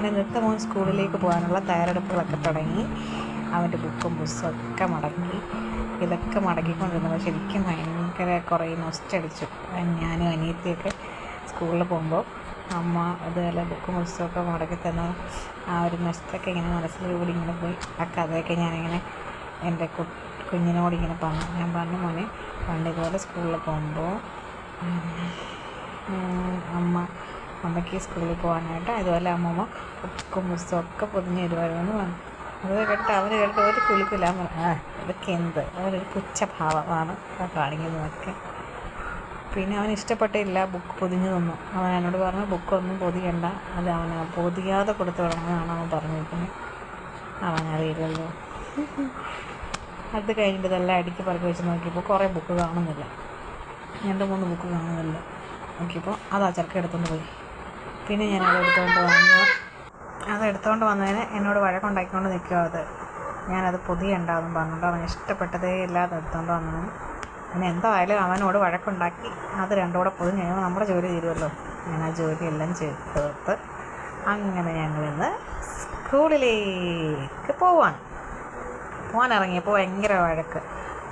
അങ്ങനെ നൃത്തമോൻ സ്കൂളിലേക്ക് പോകാനുള്ള തയ്യാറെടുപ്പുകളൊക്കെ തുടങ്ങി. അവന്റെ ബുക്കും പുസ്തകമൊക്കെ മടക്കി. ഇതൊക്കെ മടക്കിക്കൊണ്ടിരുന്നപ്പോൾ ശരിക്കും ഭയങ്കര കുറേ നൊസ്റ്റടിച്ചു. ഞാനും അനിയത്തിയൊക്കെ സ്കൂളിൽ പോകുമ്പോൾ അമ്മ അതുപോലെ ബുക്കും പുസ്തകമൊക്കെ മടക്കി തന്ന. ആ ഒരു നഷ്ടമൊക്കെ ഇങ്ങനെ മനസ്സിലൂടെ ഇങ്ങനെ പോയി. ആ കഥയൊക്കെ ഞാനിങ്ങനെ എന്റെ കു കുഞ്ഞിനോട് ഇങ്ങനെ പറഞ്ഞു. ഞാൻ പറഞ്ഞു മോനെ പണ്ട് ഇതുപോലെ സ്കൂളിൽ പോകുമ്പോൾ അമ്മ അമ്മയ്ക്ക് സ്കൂളിൽ പോകാനായിട്ട്. അതുപോലെ അമ്മമ്മ ബുക്കും പുസ്തകമൊക്കെ പൊതിഞ്ഞ് തരുമായിരുന്നു പറഞ്ഞു. അത് കേട്ട് അവർ കേട്ട് ഒരു കുലുക്കില്ല. ഇതൊക്കെ എന്ത്? അവരൊരു പുച്ഛഭാവമാണ് കാണിക്കുന്നതൊക്കെ. പിന്നെ അവന് ഇഷ്ടപ്പെട്ടില്ല ബുക്ക് പൊതിഞ്ഞു തന്നു. അവൻ എന്നോട് പറഞ്ഞു ബുക്കൊന്നും പൊതിയണ്ട. അത് അവന് പൊതിയാതെ കൊടുത്തു വിടണമെന്നാണ് അവൻ പറഞ്ഞിരിക്കുന്നത്. അവനറിയില്ലല്ലോ അത് കഴിഞ്ഞിട്ട് ഇതെല്ലാം അടുക്കി പറക്കി വെച്ച് നോക്കിയപ്പോൾ കുറേ ബുക്ക് കാണുന്നില്ല. രണ്ട് മൂന്ന് ബുക്ക് കാണുന്നില്ല. നോക്കിയപ്പോൾ അത് ആ ചെറുക്ക എടുത്തുകൊണ്ട് പോയി. പിന്നെ ഞാൻ അത് എടുത്തുകൊണ്ട് വന്നു അത് എടുത്തുകൊണ്ട് വന്നതിന് എന്നോട് വഴക്കുണ്ടാക്കിക്കൊണ്ട് നിൽക്കുക അത്. ഞാനത് പുതിയ ഉണ്ടാകും പറഞ്ഞുകൊണ്ട് അവൻ ഇഷ്ടപ്പെട്ടതേ ഇല്ല അത് എടുത്തുകൊണ്ട് വന്നതിന്. പിന്നെ എന്തായാലും അവനോട് വഴക്കുണ്ടാക്കി. അത് രണ്ടും കൂടെ പൊതിഞ്ഞ് കഴിയുമ്പോൾ നമ്മുടെ ജോലി തീരുമല്ലോ ഞാൻ ആ ജോലിയെല്ലാം ചെയ്ത് തീർത്ത് അങ്ങനെ ഞങ്ങളിന്ന് സ്കൂളിലേക്ക് പോവാണ്. പോകാൻ ഇറങ്ങിയപ്പോൾ ഭയങ്കര വഴക്ക്.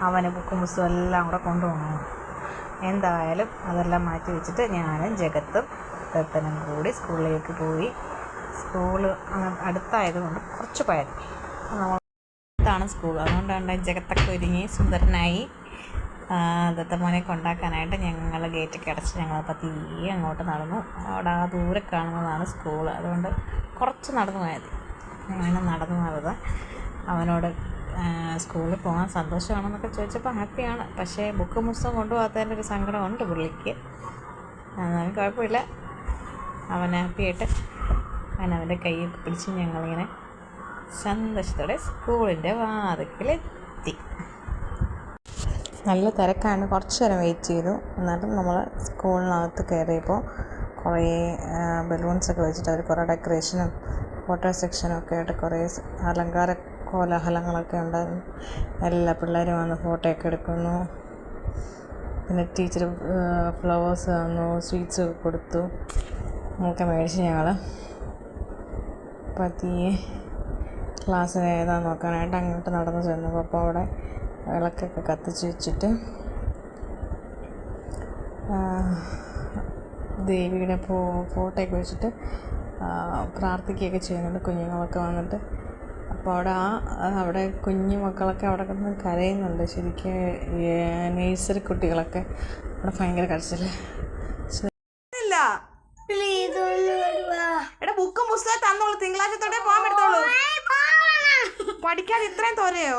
അവന് ബുക്കും പുസ്തകം എല്ലാം കൂടെ കൊണ്ടുപോകണം. എന്തായാലും അതെല്ലാം മാറ്റി വെച്ചിട്ട് ഞാനും ജഗത്തും ദത്തനും കൂടി സ്കൂളിലേക്ക് പോയി. സ്കൂൾ അടുത്തായതുകൊണ്ട് കുറച്ച് പോയത്. അടുത്താണ് സ്കൂൾ. അതുകൊണ്ടാണ് ജഗത്തൊക്കെ ഒരുങ്ങി സുന്ദരനായി. ദത്തമോനെ കൊണ്ടാക്കാനായിട്ട് ഞങ്ങൾ ഗേറ്റൊക്കെ അടച്ച് ഞങ്ങൾ പതിയെ അങ്ങോട്ട് നടന്നു. അവിടെ ആ ദൂരെ കാണുന്നതാണ് സ്കൂൾ. അതുകൊണ്ട് കുറച്ച് നടന്നു പോയത്. അങ്ങനെ നടന്നു പോയത് അവനോട് സ്കൂളിൽ പോകാൻ സന്തോഷമാണെന്നൊക്കെ ചോദിച്ചപ്പോൾ ഹാപ്പിയാണ്. പക്ഷേ ബുക്ക് പുസ്തകം കൊണ്ടുപോകാത്തതിന്റെ ഒരു സങ്കടമുണ്ട് പുള്ളിക്ക്. എന്നാലും കുഴപ്പമില്ല. അവൻ ഹാപ്പിയായിട്ട് അവൻ അവന്റെ കൈയൊക്കെ പിടിച്ച് ഞങ്ങളിങ്ങനെ സന്തോഷത്തോടെ സ്കൂളിന്റെ വാതിക്കലെത്തി. നല്ല തിരക്കാണ്. കുറച്ച് നേരം വെയിറ്റ് ചെയ്തു. എന്നാലും നമ്മൾ സ്കൂളിനകത്ത് കയറിയപ്പോൾ കുറേ ബലൂൺസൊക്കെ വെച്ചിട്ട് അവർ കുറേ ഡെക്കറേഷനും ഫോട്ടോ സെക്ഷനും ഒക്കെ ആയിട്ട് കുറേ അലങ്കാര കോലാഹലങ്ങളൊക്കെ ഉണ്ടായിരുന്നു. എല്ലാ പിള്ളേരും വന്ന് ഫോട്ടോയൊക്കെ എടുക്കുന്നു. പിന്നെ ടീച്ചർ ഫ്ലവേഴ്സ് തന്നു സ്വീറ്റ്സ് കൊടുത്തു. ഒക്കെ മേടിച്ച് ഞങ്ങൾ പതിയെ ക്ലാസ്സിന് ഏതാ നോക്കാനായിട്ട് അങ്ങോട്ട് നടന്നു ചെന്നപ്പോൾ അപ്പോൾ അവിടെ വിളക്കൊക്കെ കത്തിച്ച് വെച്ചിട്ട് ദേവിയുടെ പോ ഫോട്ടോയൊക്കെ വെച്ചിട്ട് പ്രാർത്ഥിക്കുകയൊക്കെ ചെയ്യുന്നുണ്ട് കുഞ്ഞുങ്ങളൊക്കെ വന്നിട്ട്. അപ്പോൾ അവിടെ ആ അവിടെ കുഞ്ഞു മക്കളൊക്കെ അവിടെ കിടന്ന് കരയുന്നുണ്ട്. ശരിക്കും നേഴ്സറി കുട്ടികളൊക്കെ. അവിടെ ഭയങ്കര കരച്ചിൽ എടാ ബുക്കും പുസ്തകം തന്നോളൂ തിങ്കളാഴ്ച തൊട്ടേ പോകാൻ പറ്റത്തുള്ളൂ. പഠിക്കാൻ ഇത്രയും തോരയോ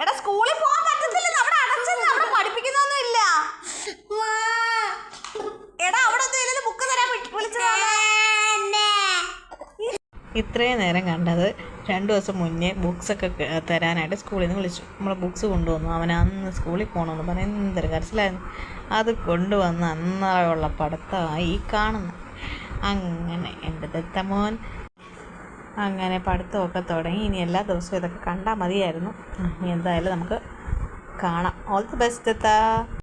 എടാ സ്കൂളിൽ പോകാൻ പറ്റത്തില്ല അവിടെ അടച്ചത് അവിടെ പഠിപ്പിക്കുന്നൊന്നും ഇല്ല. എടാ അവിടെ ഒന്നും ബുക്ക് തരാൻ വിളിച്ചതാണ് ഇത്രയും നേരം കണ്ടത് രണ്ട് ദിവസം മുന്നേ ബുക്സൊക്കെ തരാനായിട്ട് സ്കൂളിൽ നിന്ന് വിളിച്ചു. നമ്മൾ ബുക്സ് കൊണ്ടുവന്നു. അവൻ അന്ന് സ്കൂളിൽ പോകണമെന്ന് എന്തൊരു കരച്ചിലായിരുന്നു. അത് കൊണ്ടുവന്ന് അന്നായുള്ള പഠിത്തമായി ഈ കാണുന്നത് അങ്ങനെ എന്റെ ദത്തമോൻ അങ്ങനെ പഠിത്തമൊക്കെ തുടങ്ങി. ഇനി എല്ലാ ദിവസവും ഇതൊക്കെ കണ്ടാൽ മതിയായിരുന്നു. എന്തായാലും നമുക്ക് കാണാം. All the best Datta.